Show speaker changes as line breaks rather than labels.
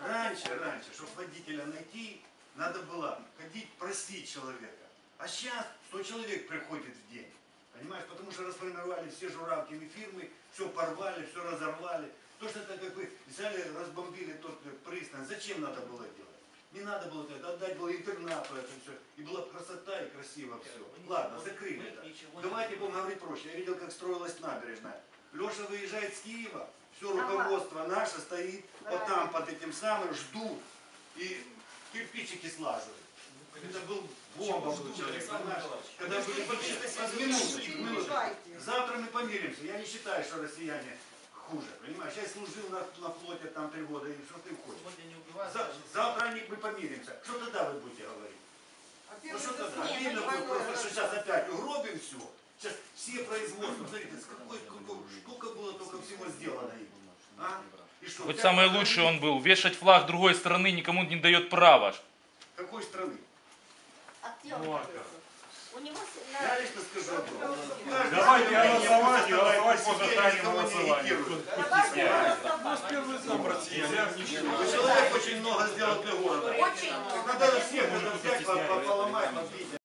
Раньше, раньше, чтобы водителя найти, надо было ходить просить человека. А сейчас 100 человек приходит в день. Понимаешь, потому что расформировали все журавкины фирмы, все порвали, все разорвали. То, что это как бы взяли, разбомбили тот э, пристань, зачем надо было делать? Не надо было это, отдать было интернату это все. И была красота и красиво все. Ладно, закрыли это. Давайте будем говорить проще. Я видел, как строилась набережная. Леша выезжает с Киева, все руководство наше стоит вот там под этим самым, ждут и кирпичики слаживают. Это был бомба? Когда были минуточку. Завтра мы помиримся. Я не считаю, что россияне хуже. Понимаешь, я служил на, на флоте там три года, и что ты хочешь? За- завтра они, мы помиримся. Что тогда вы будете говорить? Ну что тогда?
Нет,
Обидно
ну,
будет
двойное
просто, что сейчас опять угробим все. Сейчас все производства, смотрите, с какой, какой- сколько было только всего сделано им. А? И что,
Хоть самый лучший он был. Вешать флаг другой страны никому не дает права.
Какой страны?
Актер. У него с- на-
Я лично скажу одно.
Давайте голосовать, голосовать
агитирует.
Давайте голосовать.
Человек очень много сделал для города.
Очень много.
Надо всех